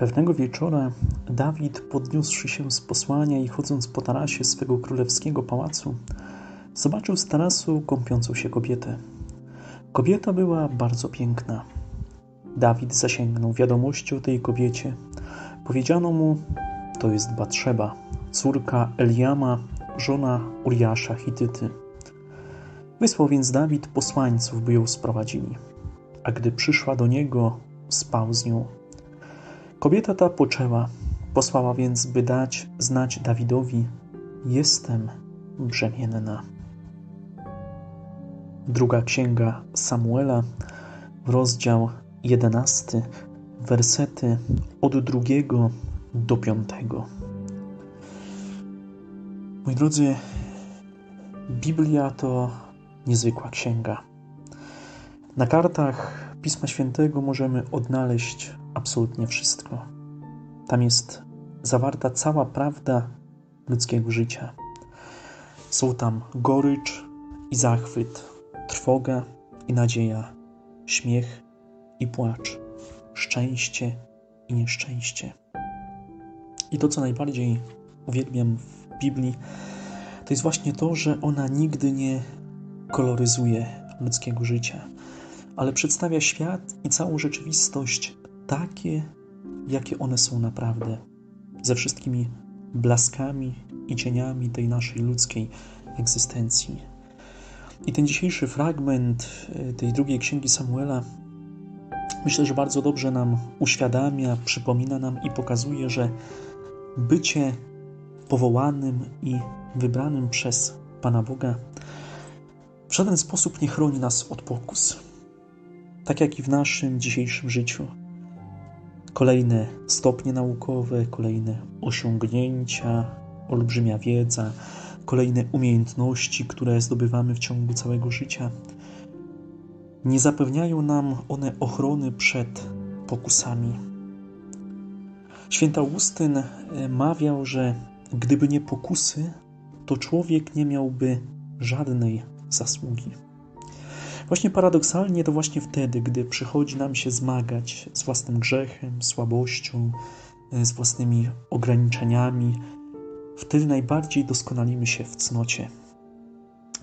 Pewnego wieczora Dawid, podniósłszy się z posłania i chodząc po tarasie swego królewskiego pałacu, zobaczył z tarasu kąpiącą się kobietę. Kobieta była bardzo piękna. Dawid zasięgnął wiadomości o tej kobiecie. Powiedziano mu, to jest Batrzeba, córka Eliama, żona Uriasza Hityty. Wysłał więc Dawid posłańców, by ją sprowadzili. A gdy przyszła do niego, spał z nią. Kobieta ta poczęła, posłała więc, by dać znać Dawidowi: Jestem brzemienna. Druga księga Samuela, rozdział jedenasty, wersety od drugiego do piątego. Moi drodzy, Biblia to niezwykła księga. Na kartach Pisma Świętego możemy odnaleźć absolutnie wszystko. Tam jest zawarta cała prawda ludzkiego życia. Są tam gorycz i zachwyt, trwoga i nadzieja, śmiech i płacz, szczęście i nieszczęście. I to, co najbardziej uwielbiam w Biblii, to jest właśnie to, że ona nigdy nie koloryzuje ludzkiego życia, ale przedstawia świat i całą rzeczywistość takie, jakie one są naprawdę, ze wszystkimi blaskami i cieniami tej naszej ludzkiej egzystencji. I ten dzisiejszy fragment e, tej drugiej księgi Samuela myślę, że bardzo dobrze nam uświadamia, przypomina nam i pokazuje, że bycie powołanym i wybranym przez Pana Boga w żaden sposób nie chroni nas od pokus. Tak jak i w naszym dzisiejszym życiu kolejne stopnie naukowe, kolejne osiągnięcia, olbrzymia wiedza, kolejne umiejętności, które zdobywamy w ciągu całego życia. Nie zapewniają nam one ochrony przed pokusami. Święty Augustyn e, mawiał, że gdyby nie pokusy, to człowiek nie miałby żadnej zasługi. Właśnie paradoksalnie to właśnie wtedy, gdy przychodzi nam się zmagać z własnym grzechem, słabością, e, z własnymi ograniczeniami, wtedy najbardziej doskonalimy się w cnocie.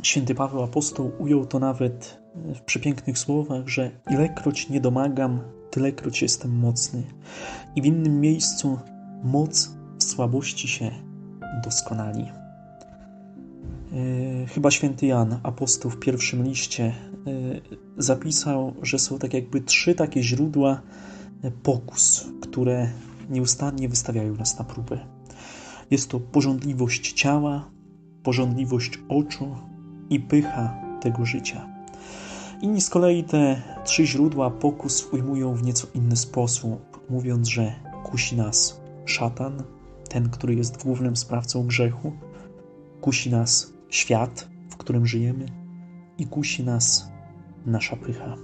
Święty Paweł Apostoł ujął to nawet e, w przepięknych słowach, że ilekroć nie domagam, tylekroć jestem mocny. I w innym miejscu moc w słabości się doskonali. E, chyba święty Jan, apostoł w pierwszym liście, e, zapisał, że są tak jakby trzy takie źródła e, pokus, które nieustannie wystawiają nas na próbę. Jest to porządliwość ciała, porządliwość oczu i pycha tego życia. Inni z kolei te trzy źródła pokus ujmują w nieco inny sposób, mówiąc, że kusi nas szatan, ten, który jest głównym sprawcą grzechu, kusi nas świat, w którym żyjemy i kusi nas nasza pycha.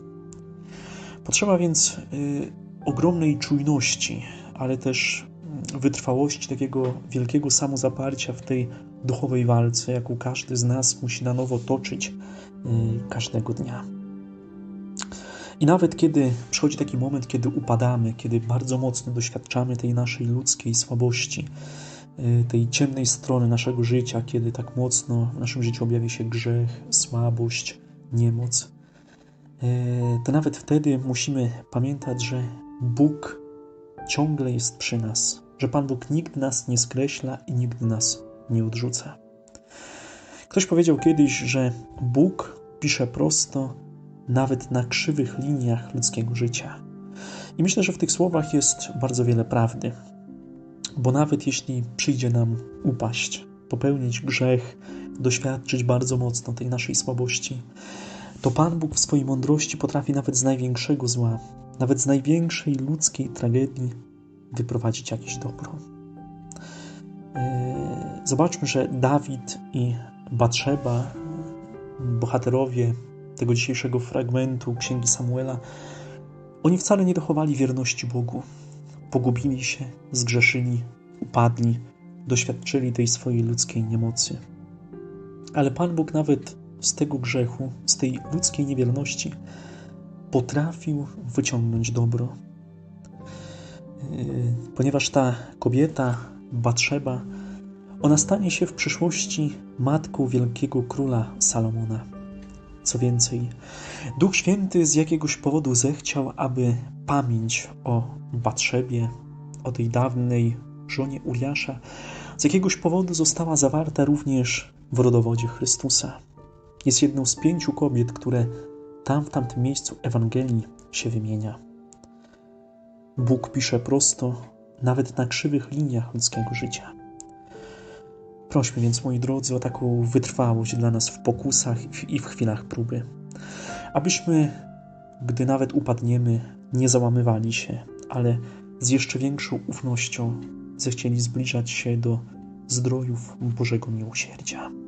Potrzeba więc y, ogromnej czujności, ale też mm, wytrwałości, takiego wielkiego samozaparcia w tej duchowej walce, jaką każdy z nas musi na nowo toczyć y, każdego dnia. I nawet kiedy przychodzi taki moment, kiedy upadamy, kiedy bardzo mocno doświadczamy tej naszej ludzkiej słabości, tej ciemnej strony naszego życia, kiedy tak mocno w naszym życiu objawia się grzech, słabość, niemoc, y, to nawet wtedy musimy pamiętać, że Bóg ciągle jest przy nas, że Pan Bóg nigdy nas nie skreśla i nigdy nas nie odrzuca. Ktoś powiedział kiedyś, że Bóg pisze prosto nawet na krzywych liniach ludzkiego życia. I myślę, że w tych słowach jest bardzo wiele prawdy. Bo nawet jeśli przyjdzie nam upaść, popełnić grzech, doświadczyć bardzo mocno tej naszej słabości, to Pan Bóg w swojej mądrości potrafi nawet z największego zła, nawet z największej ludzkiej tragedii wyprowadzić jakieś dobro. E, zobaczmy, że Dawid i Batrzeba, bohaterowie tego dzisiejszego fragmentu Księgi Samuela, oni wcale nie dochowali wierności Bogu pogubili się, zgrzeszyli, upadli, doświadczyli tej swojej ludzkiej niemocy. Ale Pan Bóg nawet z tego grzechu, z tej ludzkiej niewierności potrafił wyciągnąć dobro. ponieważ ta kobieta, Batrzeba, ona stanie się w przyszłości matką wielkiego króla Salomona. Co więcej, Duch Święty z jakiegoś powodu zechciał, aby pamięć o Batrzebie, o tej dawnej żonie Uriasza, z jakiegoś powodu została zawarta również w rodowodzie Chrystusa. Jest jedną z pięciu kobiet, które tam w tamtym miejscu Ewangelii się wymienia. Bóg pisze prosto, nawet na krzywych liniach ludzkiego życia. Prośmy więc, moi drodzy, o taką wytrwałość dla nas w pokusach i w chwilach próby, abyśmy, gdy nawet upadniemy, nie załamywali się, ale z jeszcze większą ufnością zechcieli zbliżać się do zdrojów Bożego Miłosierdzia.